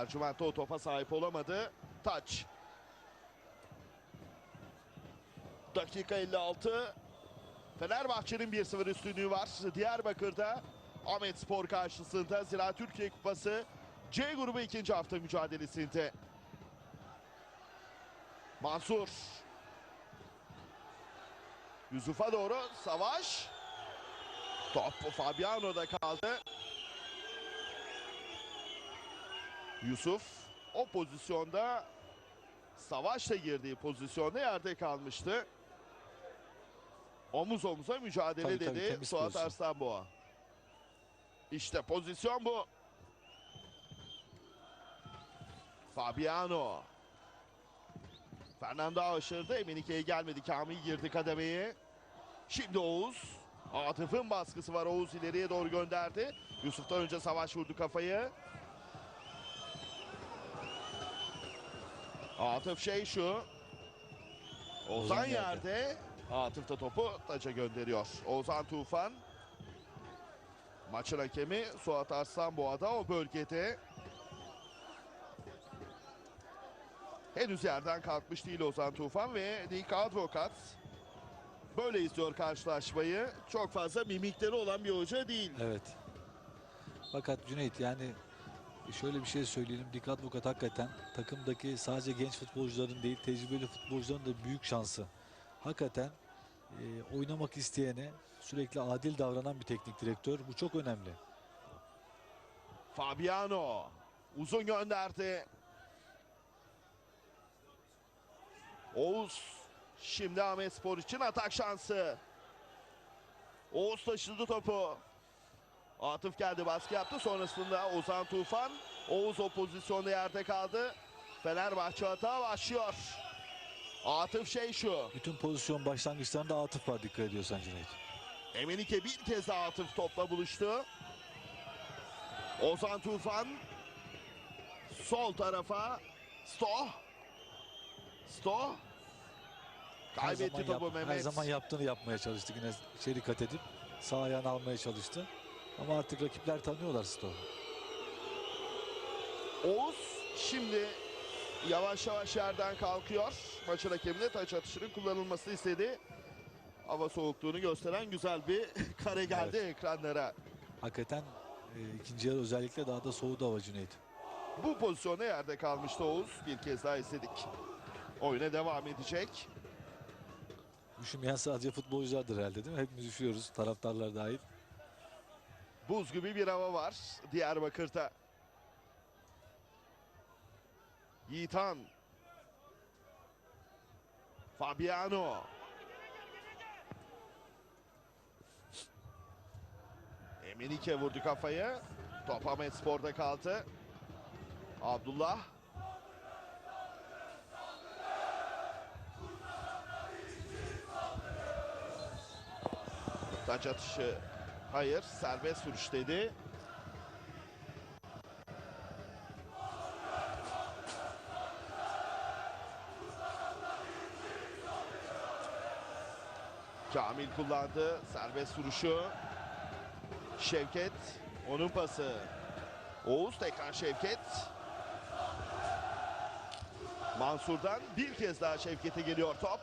Ercüment o topa sahip olamadı. Taç. Dakika 56. Fenerbahçe'nin 1-0 üstünlüğü var. Diyarbakır'da Ahmet Spor karşısında Zira Türkiye Kupası C grubu ikinci hafta mücadelesinde. Mansur. Yusuf'a doğru savaş. Top Fabiano'da kaldı. Yusuf o pozisyonda savaşla girdiği pozisyonda yerde kalmıştı. Omuz omuza mücadele Tabii, tabii, dedi temiz Suat pozisyon. Arslanboğa. İşte pozisyon bu. Fabiano. Fernando aşırdı. Emenike'ye gelmedi. Kamil girdi kademeye. Şimdi Oğuz. Atıf'ın baskısı var. Oğuz ileriye doğru gönderdi. Yusuf'tan önce Savaş vurdu kafayı. Atıf şey şu. Ozan yerde. yerde. Atıf da topu taça gönderiyor. Ozan Tufan. Maçın hakemi Suat Arslanboğa'da o bölgede. Henüz yerden kalkmış değil Ozan Tufan ve Nick Advokat. Böyle izliyor karşılaşmayı. Çok fazla mimikleri olan bir hoca değil. Evet. Fakat Cüneyt yani şöyle bir şey söyleyelim. Dikkat Advokat hakikaten takımdaki sadece genç futbolcuların değil tecrübeli futbolcuların da büyük şansı. Hakikaten e, oynamak isteyene sürekli adil davranan bir teknik direktör. Bu çok önemli. Fabiano uzun gönderdi. Oğuz şimdi Ahmet Spor için atak şansı. Oğuz taşıdı topu. Atıf geldi baskı yaptı. Sonrasında Ozan Tufan. Oğuz o pozisyonda yerde kaldı. Fenerbahçe hata başlıyor. Atıf şey şu. Bütün pozisyon başlangıçlarında Atıf var dikkat ediyorsan Cüneyt. Emenike bir kez daha Atıf topla buluştu. Ozan Tufan sol tarafa Sto Sto Her kaybetti topu yap- her Mehmet. zaman yaptığını yapmaya çalıştı. Yine içeri dikkat edip sağ ayağını almaya çalıştı. Ama artık rakipler tanıyorlar Stoğu. Oğuz şimdi yavaş yavaş yerden kalkıyor. Maçın hakemi de taç atışının kullanılmasını istedi. Hava soğukluğunu gösteren güzel bir kare geldi ekranlara. Hakikaten e, ikinci yarı özellikle daha da soğudu hava Cüneyt. Bu pozisyonda yerde kalmıştı Oğuz. Bir kez daha izledik. Oyuna devam edecek. Üşümeyen sadece futbolculardır herhalde değil mi? Hepimiz üşüyoruz taraftarlar dahil. Buz gibi bir hava var Diyarbakır'da. Yiğitan. Fabiano. Emenike vurdu kafayı. Top Ahmet Spor'da kaldı. Abdullah. Taç atışı Hayır, serbest vuruş dedi. Kamil kullandı serbest vuruşu. Şevket, onun pası. Oğuz tekrar Şevket. Mansur'dan bir kez daha Şevket'e geliyor top.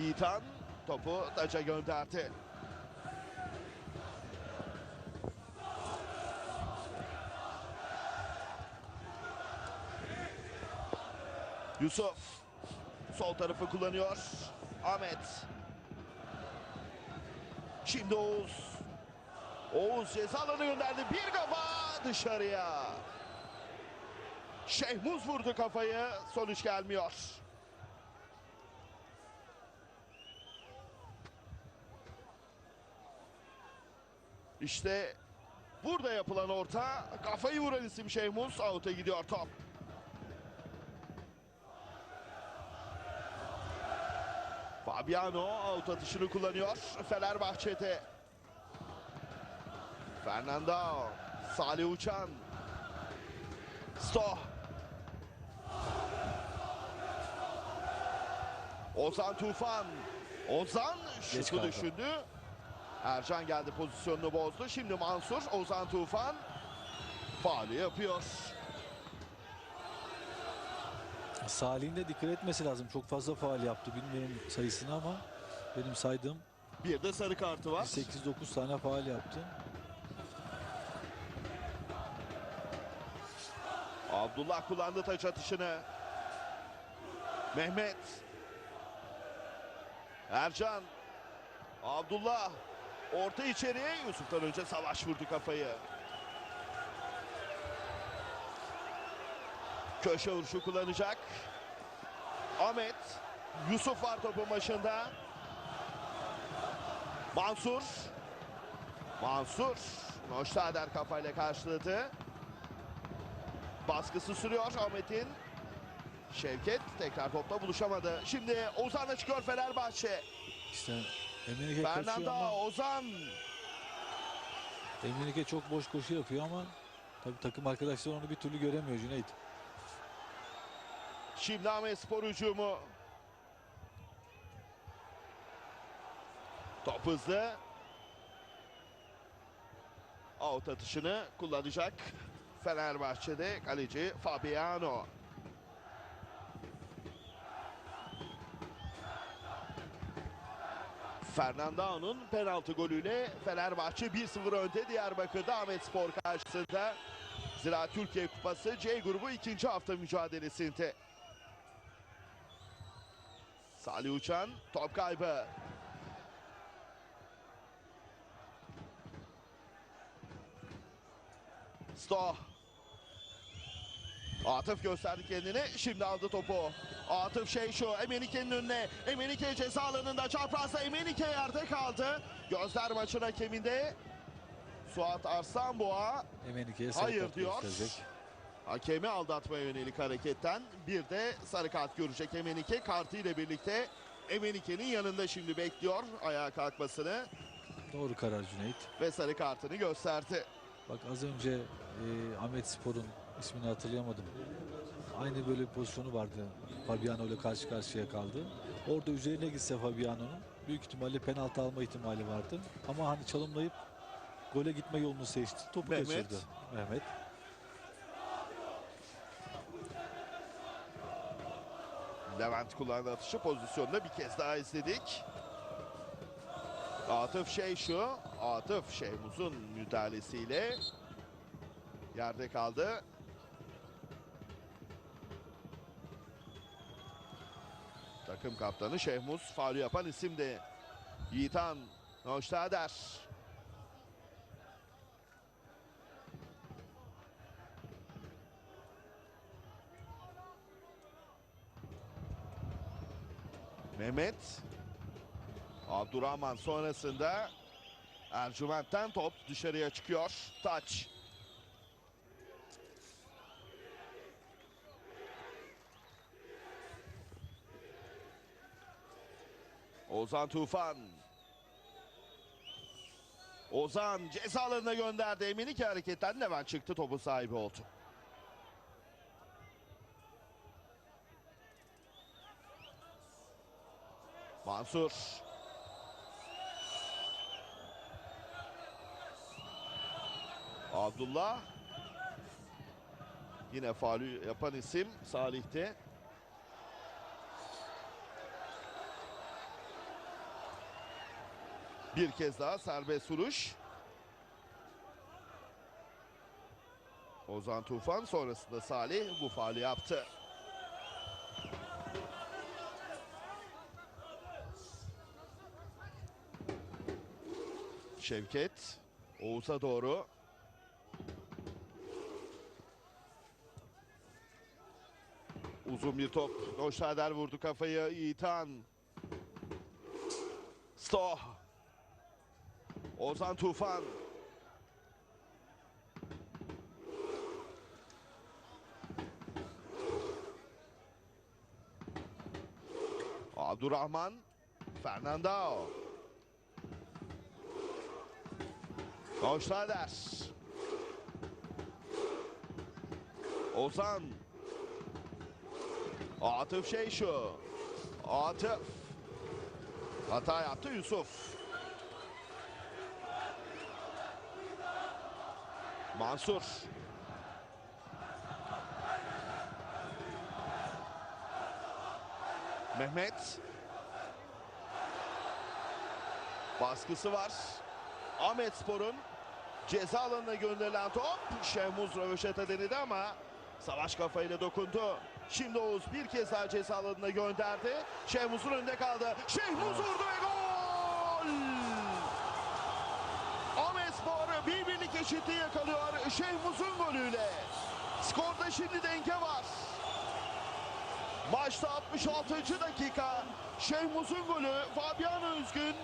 Yiğitan topu taca gönderdi. Yusuf sol tarafı kullanıyor. Ahmet. Şimdi Oğuz. Oğuz ceza gönderdi. Bir kafa dışarıya. Şehmuz vurdu kafayı. Sonuç gelmiyor. İşte burada yapılan orta kafayı vuran isim Şehmuz. Out'a gidiyor top. Fabiano out atışını kullanıyor Fenerbahçe'de. Fernando, Salih Uçan. Sto. Ozan Tufan. Ozan şutu düşündü. Ercan geldi pozisyonunu bozdu. Şimdi Mansur, Ozan Tufan. Faali yapıyor. Salih'in de dikkat etmesi lazım. Çok fazla faal yaptı. Bilmiyorum sayısını ama benim saydığım Bir de sarı kartı var. 8-9 tane faal yaptı. Abdullah kullandı taç atışını. Mehmet. Ercan. Abdullah. Orta içeriye Yusuf'tan önce Savaş vurdu kafayı. Köşe vuruşu kullanacak. Ahmet. Yusuf var topun başında. Mansur. Mansur. Noştader kafayla karşıladı. Baskısı sürüyor Ahmet'in. Şevket tekrar topla buluşamadı. Şimdi Ozan'la çıkıyor Fenerbahçe. İşte Emenike Fernando ama Ozan. Emenike çok boş koşu yapıyor ama tabii takım arkadaşları onu bir türlü göremiyor Cüneyt. Ahmet Spor hücumu. Top hızlı. Out atışını kullanacak. Fenerbahçe'de kaleci Fabiano. Fernando'nun penaltı golüyle Fenerbahçe 1-0 önde Diyarbakır'da Ahmet Spor karşısında. Zira Türkiye Kupası C grubu ikinci hafta mücadelesinde. Salih Uçan top kaybı. Sto. Atıf gösterdi kendini. Şimdi aldı topu. Atıf şey şu. Emenike'nin önüne. Emenike ceza alanında çaprazda. Emenike yerde kaldı. Gözler maçın hakeminde. Suat Arslanboğa Hayır diyor. gösterecek. Hakemi aldatmaya yönelik hareketten bir de sarı kart görecek Emenike. Kartı ile birlikte Emenike'nin yanında şimdi bekliyor ayağa kalkmasını Doğru karar Cüneyt. ve sarı kartını gösterdi. Bak az önce e, Ahmet Spor'un ismini hatırlayamadım. Aynı böyle bir pozisyonu vardı. Fabiano ile karşı karşıya kaldı. Orada üzerine gitse Fabiano'nun büyük ihtimalle penaltı alma ihtimali vardı. Ama hani çalımlayıp gole gitme yolunu seçti. Topu Mehmet. kaçırdı. Mehmet. Levent kullandı atışı pozisyonda bir kez daha izledik. Atıf şey şu. Atıf Şehmuz'un müdahalesiyle yerde kaldı. Takım kaptanı Şehmuz faul yapan isim de Yiğitan Noştader. Mehmet Abdurrahman sonrasında Ercüment'ten top dışarıya çıkıyor. Taç. Ozan Tufan. Ozan ceza alanına gönderdi. Emenike hareketten Levent çıktı topu sahibi oldu. Mansur. Abdullah. Yine faulü yapan isim Salih'ti. Bir kez daha serbest vuruş. Ozan Tufan sonrasında Salih bu faali yaptı. Şevket Oğuz'a doğru. Uzun bir top. Noşader vurdu kafayı. İtan. Stoh. Ozan Tufan. Abdurrahman. Fernando. Hoşlader. Ozan. Atıf şey şu. Atıf. Hata yaptı Yusuf. Mansur. Mehmet. Baskısı var. Ahmet Spor'un ceza alanına gönderilen top. Şehmuz röveşete denedi ama Savaş kafayla dokundu. Şimdi Oğuz bir kez daha ceza alanına gönderdi. Şehmuz'un önünde kaldı. Şehmuz vurdu ve gol! Ahmet Spor bir birlik eşitliği yakalıyor Şehmuz'un golüyle. Skorda şimdi denge var. Maçta 66. dakika Şehmuz'un golü Fabian Özgün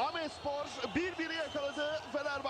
Ahmet Spor 1-1'i yakaladı Fenerbahçe.